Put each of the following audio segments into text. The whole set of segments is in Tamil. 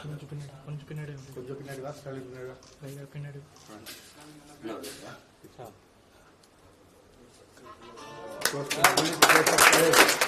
கொஞ்சம் பின்னாடி கொஞ்சம் பின்னாடி வந்து கொஞ்சம் பின்னாடி வா ஸ்டாலின் பின்னாடி வா லைட்டா பின்னாடி Close பண்ணு,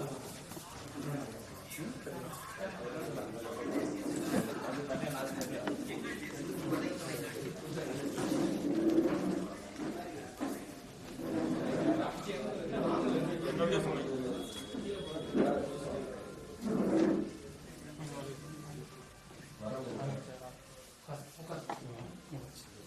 influence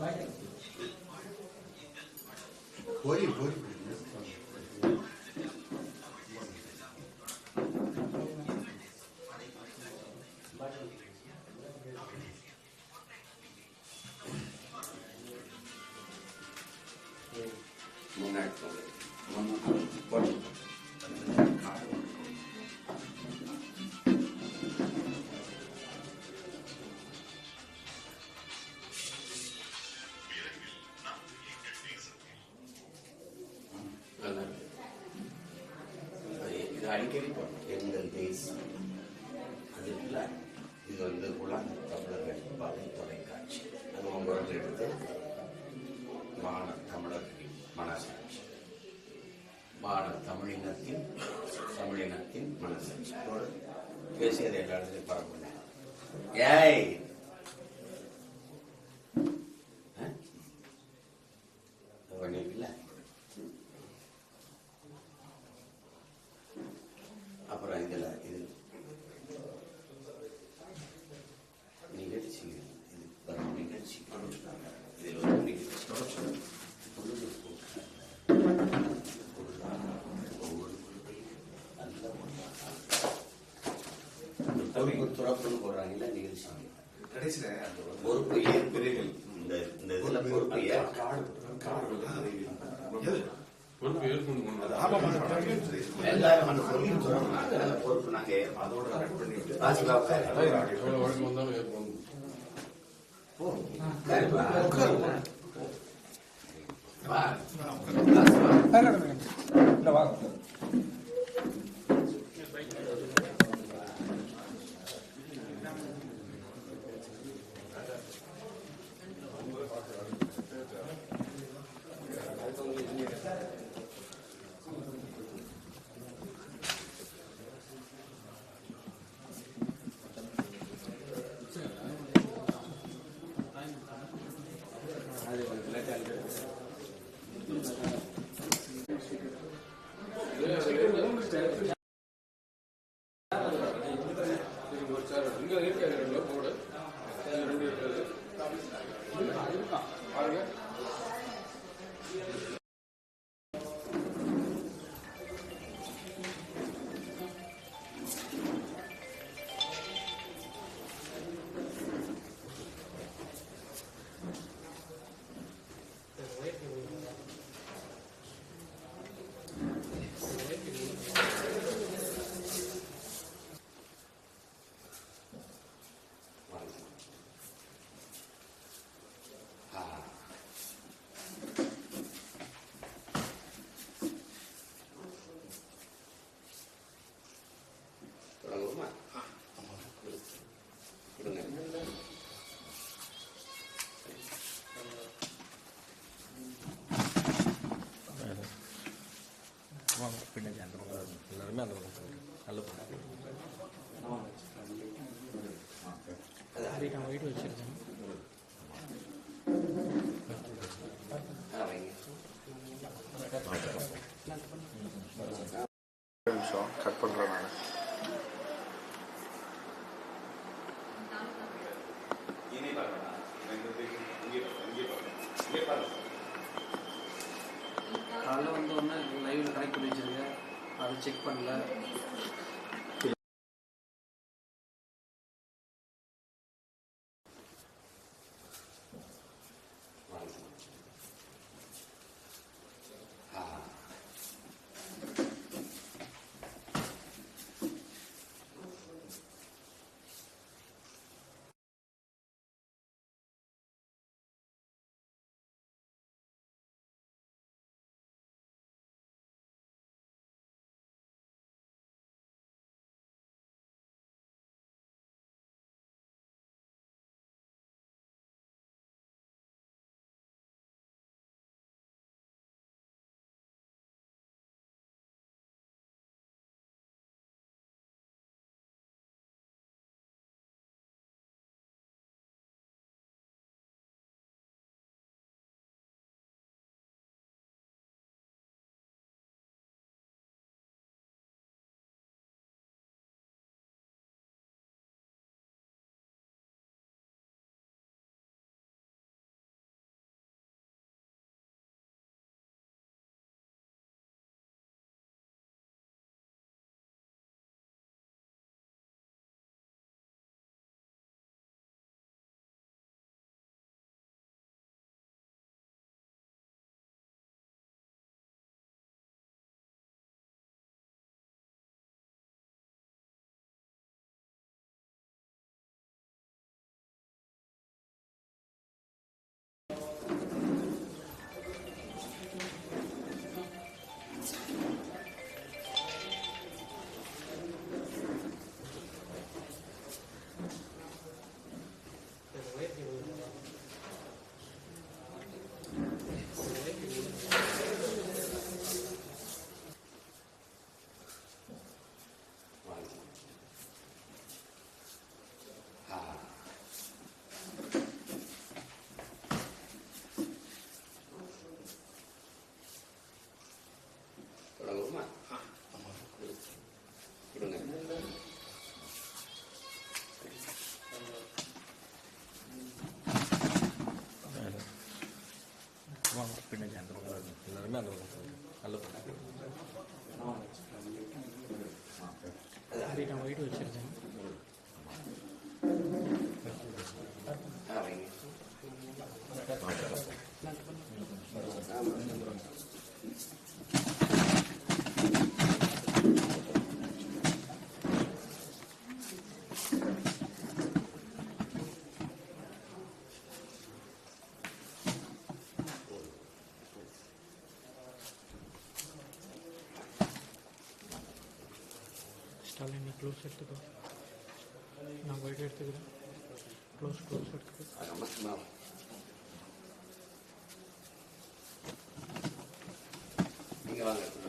ராஜ்குமார் பொரி அது எடுத்து மான தமிழர்களின் மனசாட்சி மான தமிழினத்தின் தமிழினத்தின் மனசாட்சி போடு. எல்லா இடத்துலையும் பரப்புங்க ஏய் பொறுப்பு ஏற்பிரிவில் இந்த இந்த இதுல பொறுப்பு ஏற்க பொறுப்பு ஏற்கணும் எல்லாரும் அந்த பொறுப்பு துறப்பு அதனால பொறுப்பு நாங்க. அதோட கட் பண்ணிட்டு. எவ்வளவு வழக்கு வந்தாலும். Mello. அதை செக் பண்ணல. hermanos. ಕ್ಲೋಸ್ ಇರ್ತದೆ ನಾವು ಬೈಕ್ ಇರ್ತಿದ್ರೆ ಕ್ಲೋಸ್ ಕ್ಲೋಸ್ ಇರ್ತದೆ நீங்கள் வாங்க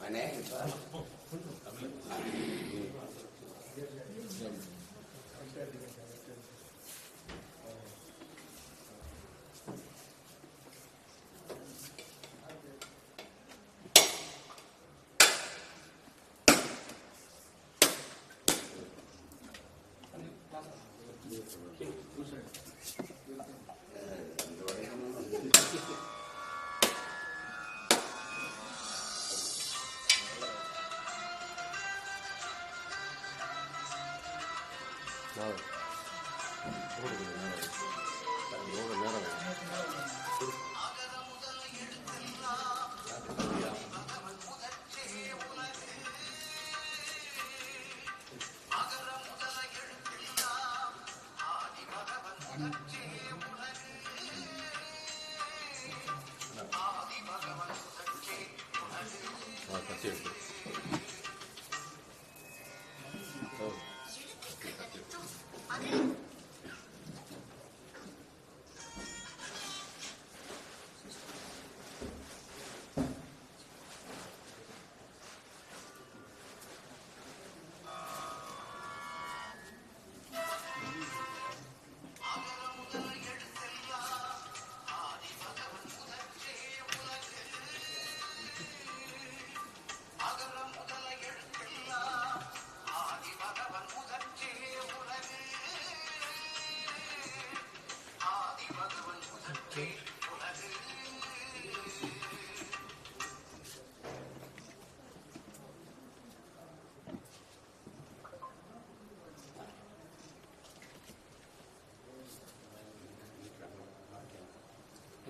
মানে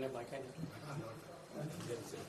இல்லை பாக்கி அங்கே சார்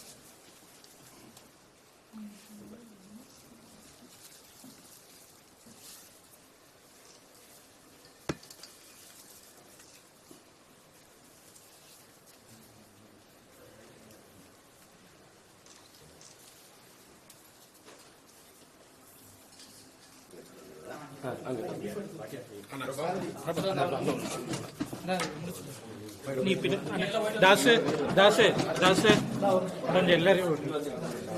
தாசு தாசு தாசு. கொஞ்சம் எல்லாரையும்.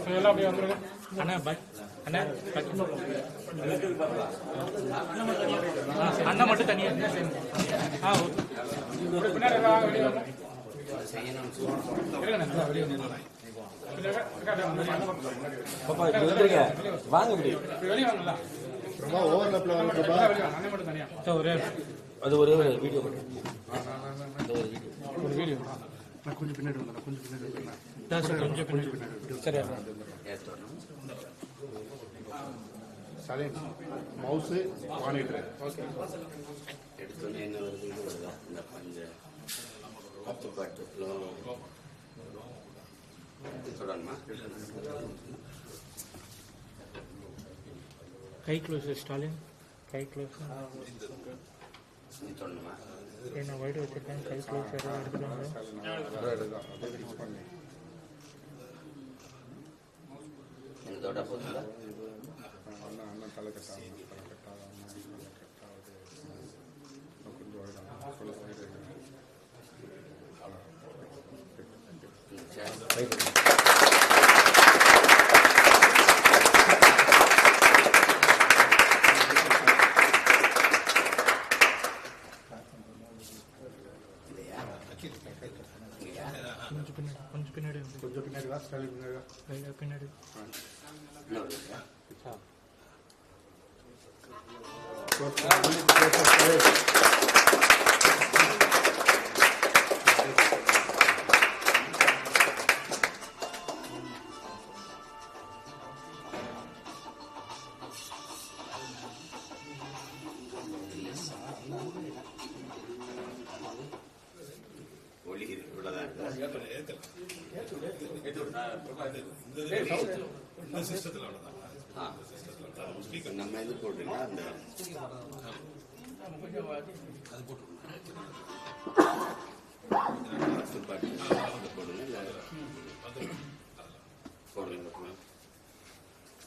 எல்லாம் அப்படியே வந்துருங்க. அண்ணா பாய் அண்ணா அண்ணா மட்டும் தனியா ஆ ஓகே. பாப்பா வாங்க வெளியே வாங்கலாம். அது ஒரே ஒரு வீடியோ ஒரு வீடியோ. ஒரு வீடியோ. நான் கொஞ்சம் பின்னாடி கொஞ்சம் பின்னாடி கொஞ்சம் பின்னாடி சரி அண்ணா. சைலன்ஸ் மவுஸு மானிட்டர் எடுத்தோன்னே என்ன வருதுன்னு வருதா இந்த பஞ்ச பத்து பாட்டு சொல்லணுமா கை க்ளோஸ் ஸ்டாலின் கை க்ளோஸ் நீ சொல்லணுமா என்ன வைடு வச்சிருக்கேன் கை க்ளோஸ் எதாவது எடுத்துக்கோங்க எனக்கு தோட்டா போதுங்களா அண்ணன் தலை கட்டாது தலை கட்டாது கட்டாது கொஞ்சம் சொல்ல சொல்லிட்டு சரி கொஞ்சம் பின்னாடி கொஞ்சம் பின்னாடி வந்து கொஞ்சம் பின்னாடி வா ஸ்டாலின் பின்னாடி வா லைட்டா பின்னாடி என்ன வருது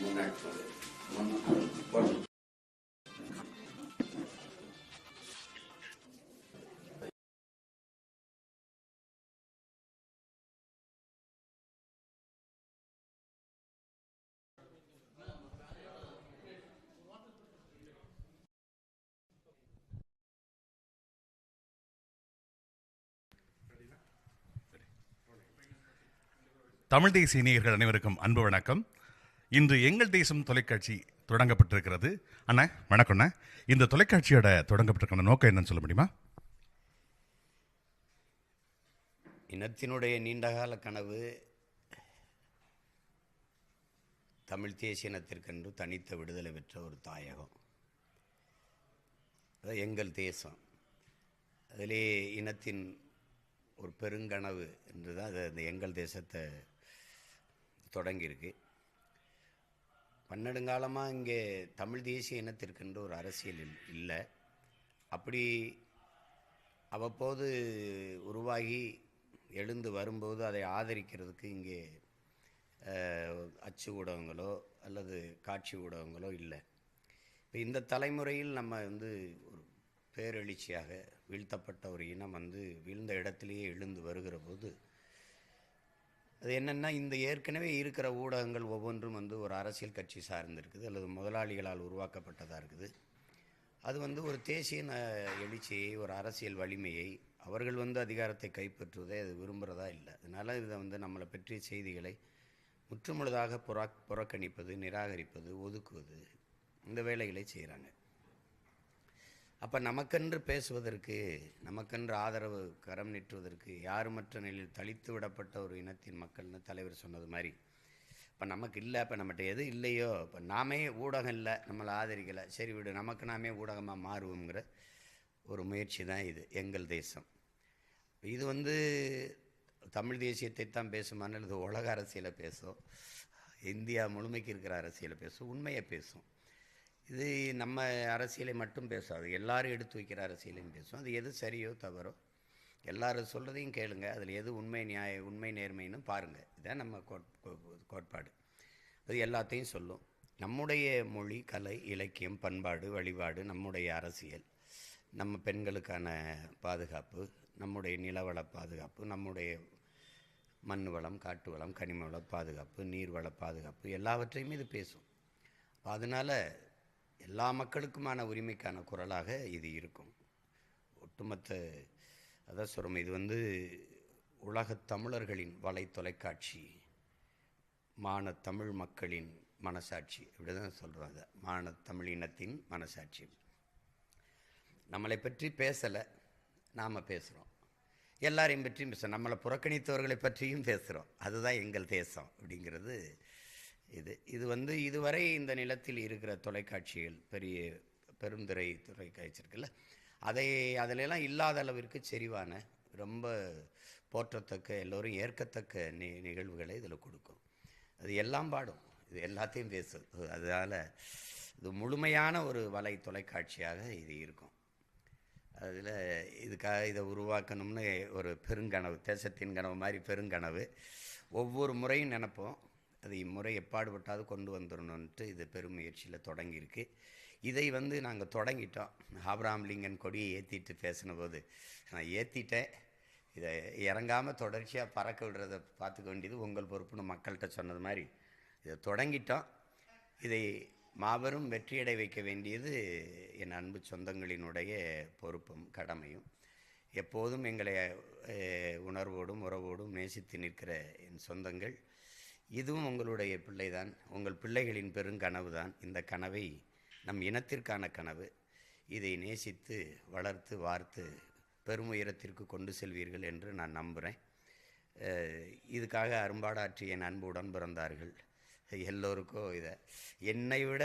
முன்னாடி போடு. முன்னாடி போடு. தமிழ் தேசிய நேயர்கள் அனைவருக்கும் அன்பு வணக்கம் இன்று எங்கள் தேசம் தொலைக்காட்சி தொடங்கப்பட்டிருக்கிறது. அண்ணா வணக்கம்ண்ணா இந்த தொலைக்காட்சியோட தொடங்கப்பட்டிருக்கிற நோக்கம் என்னன்னு சொல்ல முடியுமா? இனத்தினுடைய நீண்டகால கனவு தமிழ் தேசிய இனத்திற்கென்று தனித்த விடுதலை பெற்ற ஒரு தாயகம். எங்கள் தேசம். அதிலே இனத்தின் ஒரு பெருங்கனவு என்று தான் அது அந்த எங்கள் தேசத்தை தொடங்கியிருக்கு. பன்னெடுங்காலமாக இங்கே தமிழ் தேசிய இனத்திற்கென்று ஒரு அரசியல் இல்லை. அப்படி அவ்வப்போது உருவாகி எழுந்து வரும்போது அதை ஆதரிக்கிறதுக்கு இங்கே அச்சு ஊடகங்களோ அல்லது காட்சி ஊடகங்களோ இல்லை. இப்போ இந்த தலைமுறையில் நம்ம வந்து ஒரு பேரெழுச்சியாக வீழ்த்தப்பட்ட ஒரு இனம் வந்து வீழ்ந்த இடத்திலேயே எழுந்து வருகிற போது அது என்னென்னா இந்த ஏற்கனவே இருக்கிற ஊடகங்கள் ஒவ்வொன்றும் வந்து ஒரு அரசியல் கட்சி சார்ந்திருக்குது அல்லது முதலாளிகளால் உருவாக்கப்பட்டதாக இருக்குது. அது வந்து ஒரு தேசிய எழுச்சியை ஒரு அரசியல் வலிமையை அவர்கள் வந்து அதிகாரத்தை கைப்பற்றுவதை அது விரும்புகிறதா இல்லை. அதனால் இதை வந்து நம்மளை பற்றிய செய்திகளை முற்றுமுழுதாக புறா புறக்கணிப்பது நிராகரிப்பது ஒதுக்குவது இந்த வேலைகளை செய்கிறாங்க அப்போ நமக்கென்று பேசுவதற்கு நமக்கென்று ஆதரவு கரம் நீட்டுவதற்கு யாருமற்ற நிலையில் தளித்து விடப்பட்ட ஒரு இனத்தின் மக்கள்னு தலைவர் சொன்னது மாதிரி இப்போ நமக்கு இல்லை இப்போ நம்மகிட்ட எது இல்லையோ இப்போ நாமே ஊடகம் இல்லை நம்மளை ஆதரிக்கலை சரி விடு நமக்கு நாமே ஊடகமாக மாறுவோங்கிற ஒரு முயற்சி தான் இது எங்கள் தேசம். இது வந்து தமிழ் தேசியத்தை தான் பேசுமானால் இது உலக அரசியலை பேசும் இந்தியா முழுமைக்கு இருக்கிற அரசியலை பேசும் உண்மையை பேசும். இது நம்ம அரசியலை மட்டும் பேசாது. எல்லாரும் எடுத்து வைக்கிற அரசியலையும் பேசும் அது எது சரியோ தவறோ எல்லாரும் சொல்கிறதையும் கேளுங்க. அதில் எது உண்மை நியாய உண்மை நேர்மைன்னு பாருங்கள் இதான் நம்ம கோட் கோ- கோட்பாடு. அது எல்லாத்தையும் சொல்லும். நம்முடைய மொழி கலை இலக்கியம் பண்பாடு வழிபாடு நம்முடைய அரசியல் நம்ம பெண்களுக்கான பாதுகாப்பு நம்முடைய நிலவள பாதுகாப்பு நம்முடைய மண் வளம் காட்டு வளம் கனிம வள பாதுகாப்பு நீர்வள பாதுகாப்பு எல்லாவற்றையும் இது பேசும். அதனால் எல்லா மக்களுக்குமான உரிமைக்கான குரலாக இது இருக்கும். ஒட்டுமொத்த அதான் சொல்கிறோம் இது வந்து உலகத் தமிழர்களின் வலை தொலைக்காட்சி மான தமிழ் மக்களின் மனசாட்சி. இப்படி தான் சொல்கிறோம் அதை மான தமிழ் இனத்தின் மனசாட்சி. நம்மளை பற்றி பேசலை நாம் பேசுகிறோம் எல்லாரையும் பற்றியும் பேசுகிறோம் நம்மளை புறக்கணித்தவர்களை பற்றியும் பேசுகிறோம் அதுதான் எங்கள் தேசம் அப்படிங்கிறது இது இது வந்து இதுவரை இந்த நிலத்தில் இருக்கிற தொலைக்காட்சிகள் பெரிய பெருந்திரை தொலைக்காட்சி இருக்குல்ல அதை அதிலெல்லாம் இல்லாத அளவிற்கு செறிவான ரொம்ப போற்றத்தக்க எல்லோரும் ஏற்கத்தக்க நி நிகழ்வுகளை இதில் கொடுக்கும். அது எல்லாம் பாடும். இது எல்லாத்தையும் பேசும் அதனால் இது முழுமையான ஒரு வலை தொலைக்காட்சியாக இது இருக்கும். அதில் இதுக்காக இதை உருவாக்கணும்னு ஒரு பெருங்கனவு தேசத்தின் கனவு மாதிரி பெருங்கனவு ஒவ்வொரு முறையும் நினப்போம். அது இம்முறை எப்பாடுபட்டாவது கொண்டு வந்துடணுன்ட்டு இது பெருமுயற்சியில் தொடங்கியிருக்கு. இதை வந்து நாங்கள் தொடங்கிட்டோம். ஆப்ராம் லிங்கன் கொடியை ஏற்றிட்டு பேசின போது நான் ஏற்றிட்டேன் இதை இறங்காமல் தொடர்ச்சியாக பறக்க விடுறதை பார்த்துக்க வேண்டியது உங்கள் பொறுப்புன்னு மக்கள்கிட்ட சொன்னது மாதிரி இதை தொடங்கிட்டோம். இதை மாபெரும் வெற்றியடை வைக்க வேண்டியது என் அன்பு சொந்தங்களினுடைய பொறுப்பும் கடமையும். எப்போதும் எங்களை உணர்வோடும் உறவோடும் நேசித்து நிற்கிற என் சொந்தங்கள் இதுவும் உங்களுடைய பிள்ளைதான். உங்கள் பிள்ளைகளின் பெருங்கனவு தான் இந்த கனவை நம் இனத்திற்கான கனவு. இதை நேசித்து வளர்த்து வார்த்து பெரும் உயரத்திற்கு கொண்டு செல்வீர்கள் என்று நான் நம்புகிறேன் இதுக்காக அரும்பாடாற்றிய என் அன்பு உடன் பிறந்தார்கள் எல்லோருக்கும் இதை என்னை விட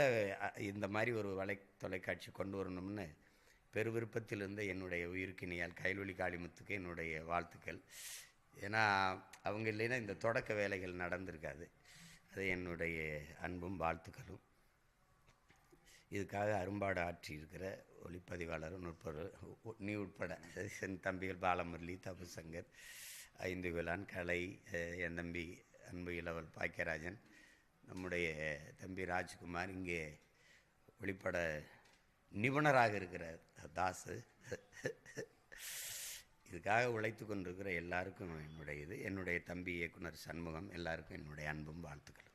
இந்த மாதிரி ஒரு வலை தொலைக்காட்சி கொண்டு வரணும்னு பெருவிருப்பத்திலிருந்து என்னுடைய என்னுடைய உயிருக்கினியால் கைலொலி காளிமுத்துக்கு என்னுடைய வாழ்த்துக்கள். ஏன்னா அவங்க இல்லைன்னா இந்த தொடக்க வேலைகள் நடந்திருக்காது. அது என்னுடைய அன்பும் வாழ்த்துக்களும். இதுக்காக அரும்பாடு ஆற்றியிருக்கிற ஒளிப்பதிவாளரும் நுட்பர் நீ உட்பட சென் தம்பிகள் பாலமுரளி தபுசங்கர் ஐந்து விழான் கலை என் தம்பி அன்பு இளவல் பாக்கியராஜன் நம்முடைய தம்பி ராஜ்குமார் இங்கே ஒளிப்பட நிபுணராக இருக்கிற தாசு. இதுக்காக உழைத்து கொண்டிருக்கிற எல்லாருக்கும் என்னுடைய இது என்னுடைய தம்பி இயக்குனர் சண்முகம் எல்லாருக்கும் என்னுடைய அன்பும் வாழ்த்துக்கள்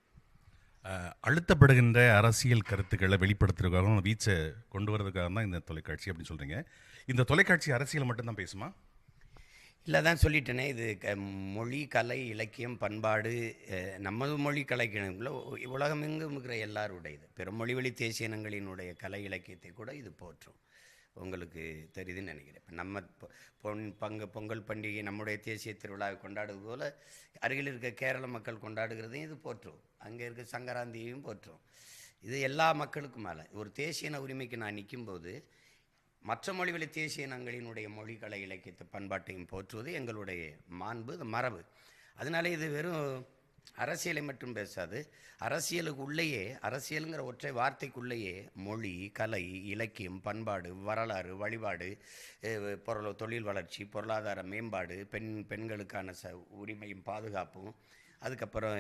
அழுத்தப்படுகின்ற அரசியல் கருத்துக்களை வெளிப்படுத்துறதுக்காகவும் வீச்சை கொண்டு வரதுக்காக தான் இந்த தொலைக்காட்சி அப்படின்னு சொல்கிறீங்க இந்த தொலைக்காட்சி அரசியல் மட்டும்தான் பேசுமா? இல்லை தான் சொல்லிட்டேனே இது க மொழி கலை இலக்கியம் பண்பாடு நமது மொழி கலைக்கிழங்குல உலகமெங்கும் இருக்கிற எல்லாருடையது. பிற மொழிவழி தேசிய இனங்களினுடைய கலை இலக்கியத்தை கூட இது போற்றும். உங்களுக்கு தெரியுதுன்னு நினைக்கிறேன். இப்போ நம்ம பொன் பங்கு பொங்கல் பண்டிகை நம்முடைய தேசிய திருவிழாவை கொண்டாடுவது போல் அருகில் இருக்க கேரள மக்கள் கொண்டாடுகிறதையும் இது போற்றும். அங்கே இருக்க சங்கராந்தியையும் போற்றும். இது எல்லா மக்களுக்கும் மேலே ஒரு தேசிய உரிமைக்கு நான் நிற்கும்போது மற்ற மொழிகளை தேசிய இனங்களினுடைய மொழி கலை இலக்கியத்தை பண்பாட்டையும் போற்றுவது எங்களுடைய மாண்பு மரபு. அதனால இது வெறும் அரசியலை மட்டும் பேசாது அரசியலுக்கு உள்ளேயே அரசியலுங்கிற ஒற்றை வார்த்தைக்குள்ளேயே மொழி கலை இலக்கியம் பண்பாடு வரலாறு வழிபாடு அஹ், பொருள் தொழில் வளர்ச்சி பொருளாதார மேம்பாடு பெண் பெண்களுக்கான ச உரிமையும் பாதுகாப்பும் அதுக்கப்புறம்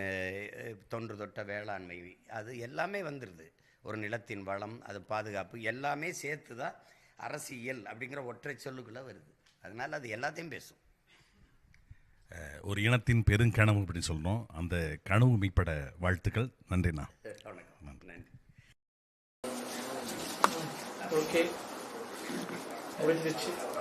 தொன்று தொட்ட வேளாண்மை அது எல்லாமே வந்துடுது ஒரு நிலத்தின் வளம் அது பாதுகாப்பு எல்லாமே சேர்த்து தான் அரசியல் அப்படிங்கிற ஒற்றை சொல்லுக்குள்ளே வருது. அதனால் அது எல்லாத்தையும் பேசும். ஒரு இனத்தின் பெருங்கனவு அப்படின்னு சொல்கிறோம் அந்த கனவு மீட்பட வாழ்த்துக்கள். நன்றிண்ணா நன்றி. ஓகே. முடிஞ்சிருச்சு.